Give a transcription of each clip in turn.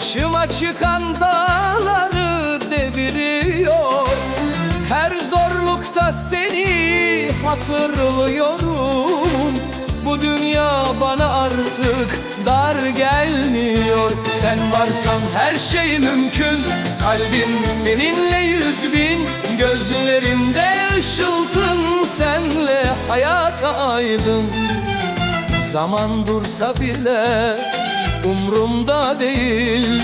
Karşıma çıkan dağları deviriyor. Her zorlukta seni hatırlıyorum. Bu dünya bana artık dar gelmiyor. Sen varsan her şey mümkün. Kalbim seninle yüz bin Gözlerimde ışıltın. Senle hayata aydın. Zaman dursa bile umrumda değil.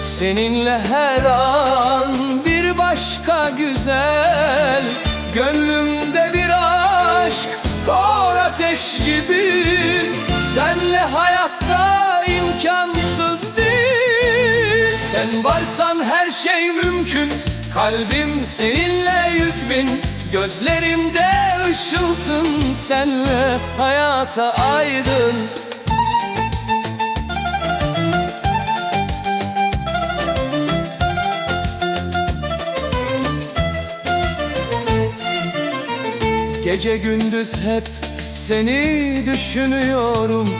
Seninle her an bir başka güzel. Gönlümde bir aşk kor ateş gibi. Senle hayatta imkansız değil. Sen varsan her şey mümkün. Kalbim seninle yüz bin. Gözlerimde ışıltın. Senle hayata aydın Gece gündüz hep seni düşünüyorum.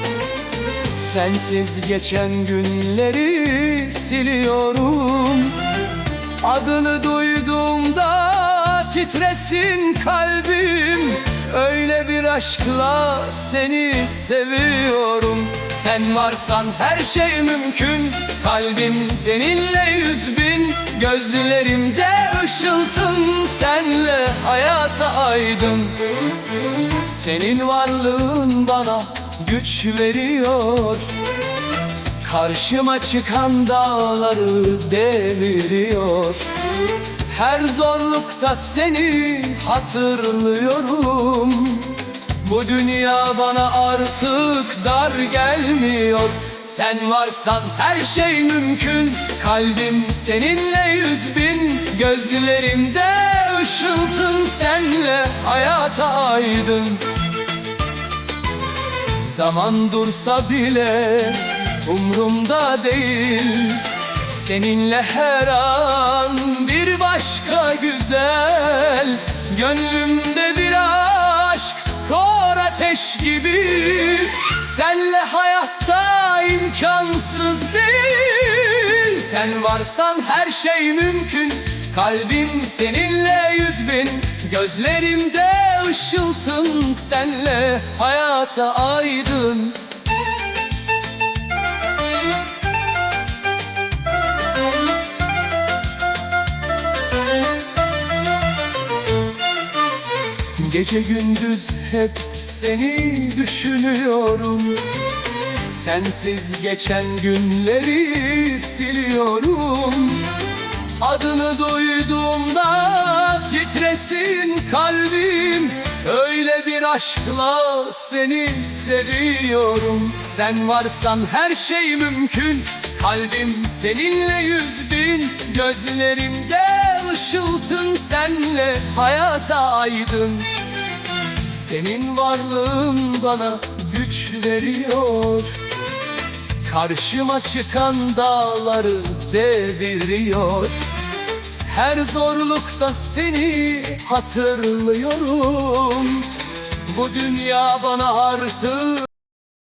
Sensiz geçen günleri siliyorum. Adını duyduğumda titresin kalbim. Öyle bir aşkla seni seviyorum. Sen varsan her şey mümkün. Kalbim seninle yüz bin Gözlerimde ışıltın Senle aydın Senin varlığın bana güç veriyor. Karşıma çıkan dağları deviriyor. Her zorlukta seni hatırlıyorum. Bu dünya bana artık dar gelmiyor. Sen varsan her şey mümkün. Kalbim seninle yüz bin Gözlerimde ışıltın senle hayata aydın. Zaman dursa bile umrumda değil. Seninle her an bir başka güzel. Gönlümde bir aşk kor ateş gibi. Senle hayatta imkansız değil. Sen varsan her şey mümkün Kalbim seninle yüz bin Gözlerimde ışıltın Senle. Hayata aydın. Gece gündüz hep seni düşünüyorum. Sensiz geçen günleri siliyorum Adını duyduğumda titresin kalbim. Öyle bir aşkla seni seviyorum. Sen varsan her şey mümkün. Kalbim seninle yüz bin. Gözlerimde ışıltın senle hayata aydın. Senin varlığın bana güç veriyor. Karşıma çıkan dağları deviriyor Her zorlukta seni hatırlıyorum. Bu dünya bana artık